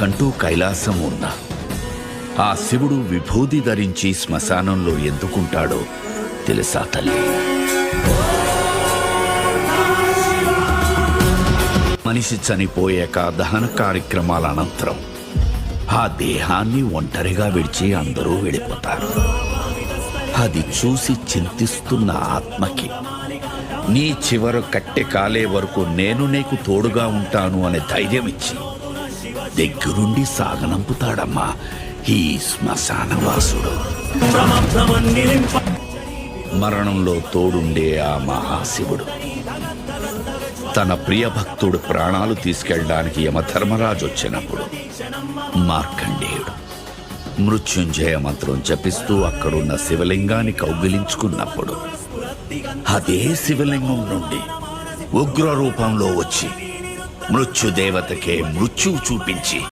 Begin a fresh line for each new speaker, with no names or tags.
తనకంటూ కైలాసం ఉన్నా ఆ శివుడు విభూది ధరించి శ్మశానంలో ఎందుకుంటాడో తెలుసా తల్లి? మనిషి చనిపోయాక దహన కార్యక్రమాల అనంతరం ఆ దేహాన్ని ఒంటరిగా విడిచి అందరూ వెళ్ళిపోతారు. అది చూసి చింతిస్తున్న ఆత్మకి నీ చివరు కట్టె కాలే వరకు నేను నీకు తోడుగా ఉంటాను అనే ధైర్యం ఇచ్చి దగ్గరుండి సాగనంపుతాడమ్మా. ఈ శ్మశానవాసుడు. మరణంలో తోడుండే ఆ మహాశివుడు. తన ప్రియ భక్తుడు ప్రాణాలు తీసుకెళ్ళడానికి యమధర్మరాజు వచ్చినప్పుడు మార్కండేయుడు మృత్యుంజయ మంత్రం జపిస్తూ అక్కడున్న శివలింగాన్ని కౌగిలించుకున్నప్పుడు అదే శివలింగం నుండి ఉగ్ర రూపంలో వచ్చి మృత్యుదేవతకే మృత్యువు చూపించి